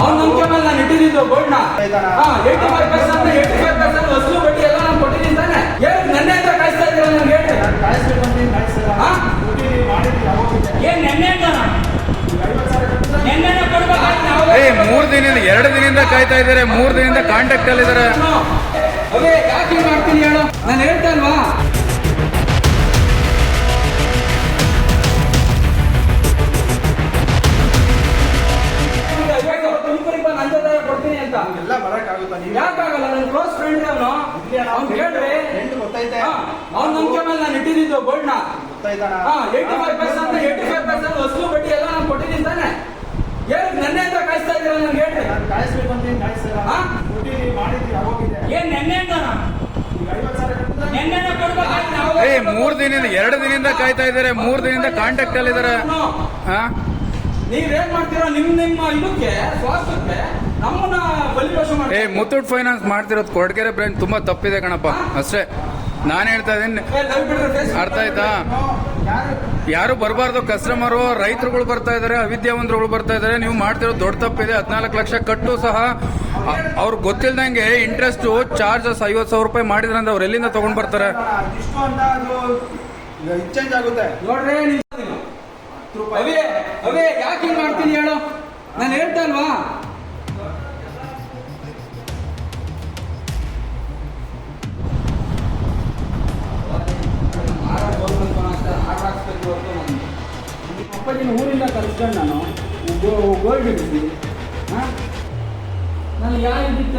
ಅವ್ನ ನಂಬಿಕೆ ಮೇಲೆ ನಾನು ಇಟ್ಟಿದ್ದು ಹಾ eighty five percent eighty five percent ವಸೂಲು ಬಡ್ಡಿ ಎಲ್ಲ ನಾನು ಕೊಟ್ಟಿದ್ದೀನಿ ತಾನೆ. ಏನು ನೆನ್ನೆ ಅಂತ ಕಾಯಿಸ್ತಾ ಇದ್ದೀರಾ ನನಗೆ ಹೇಳಿ. ಏನ್ ನೆನ್ನೆ ಏ ಮೂರ್ ದಿನದಿಂದ ಎರಡು ದಿನದಿಂದ ಕಾಯ್ತಾ ಇದ್ದಾರೆ ಮೂರು ದಿನದಿಂದ ಕಾಂಟ್ಯಾಕ್ಟ್ ಅಲ್ಲಿ ಇದಾರೆ ನಾನು ಯಾಕೆ ಮಾಡ್ತೀನಿ ಹೇಳು. ನಾನು ಹೇಳ್ತಾ ಇಲ್ವಾ? ಅವನು ಹೇಳ್ರಿ ಗೊತ್ತೈತೆ ಅವ್ನ ನಂಬಿಕೆ ಮೇಲೆ ನಾನು ಇಟ್ಟಿದ್ದು ಗೋಲ್ಡ್ನ ಗೊತ್ತೈತಣ ಹಾ eighty five percent eighty five percent ವಸೂಲು ಬಡ್ಡಿ ಎಲ್ಲ ನಾನು ಕೊಟ್ಟಿದ್ದೀನಿ ತಾನೆ. ಏ ನೆನ್ನೆ ಅಂತ ಕಾಯಿಸ್ತಾ ಇದ್ದೀರಾ ನನಗೆ ಹೇಳ್ರಿ. ನಾನು ಕಾಯಿಸ್ಬೇಕು ಏನ್ ನೆನ್ನೆ ಏ ಮೂರ್ ದಿನದಿಂದ ಎರಡು ದಿನದಿಂದ ಕಾಯ್ತಾ ಇದಾರೆ ಮೂರ್ ದಿನದಿಂದ ಕಾಂಟ್ಯಾಕ್ಟ್ ಅಲ್ಲಿ ಇದಾರೆ ಹಾ? ನೀವೇನ್ ಮಾಡ್ತೀರೋ ನಿಮ್ ನಿಮ್ಮ ಇದಕ್ಕೆ ಸ್ವಾಸ್ಥ್ಯಕ್ಕೆ ಏ ಮುತ್ತೂಟ್ ಫೈನಾನ್ಸ್ ಮಾಡ್ತಿರೋದು ಕೊಡ್ಗೆರೆ ಬ್ರ್ಯಾಂಡ್ ತುಂಬಾ ತಪ್ಪಿದೆ ಕಣಪ್ಪ. ಅಷ್ಟೇ ನಾನು ಹೇಳ್ತಾ ಇದ್ದೀನಿ ಅರ್ಥ ಆಯ್ತಾ? ಯಾರು ಬರಬಾರ್ದು ಕಸ್ಟಮರು ರೈತರುಗಳು ಬರ್ತಾ ಇದಾರೆ ಅವಿದ್ಯಾವಂತರುಗಳು ಬರ್ತಾ ಇದಾರೆ ನೀವು ಮಾಡ್ತಿರೋದು ದೊಡ್ಡ ತಪ್ಪಿದೆ ಹದಿನಾಲ್ಕು ಲಕ್ಷ ಕಟ್ಟು ಸಹ. ಅವ್ರಿಗೆ ಗೊತ್ತಿಲ್ದಂಗೆ ಇಂಟ್ರೆಸ್ಟ್ ಚಾರ್ಜಸ್ ಐವತ್ತು ಸಾವಿರ ರೂಪಾಯಿ ಮಾಡಿದ್ರೆ ಅಂದ್ರೆ ಅವ್ರು ಎಲ್ಲಿಂದ ತಗೊಂಡ್ ಬರ್ತಾರೆ? ಯಾಕೆ ಮಾಡ್ತೀನಿ ಹೇಳು. ನಾನು ಹೇಳ್ತಾ ಅಪ್ಪಾಜಿನ ಊರಿಂದ ಕಳಿಸ್ಕೊಂಡು ನಾನು ಗೋಲ್ಡ್ ಇಟ್ಟಿದ್ದೀನಿ ಹಾಂ? ನಾನು ಯಾವ ಇದಿತ್ತು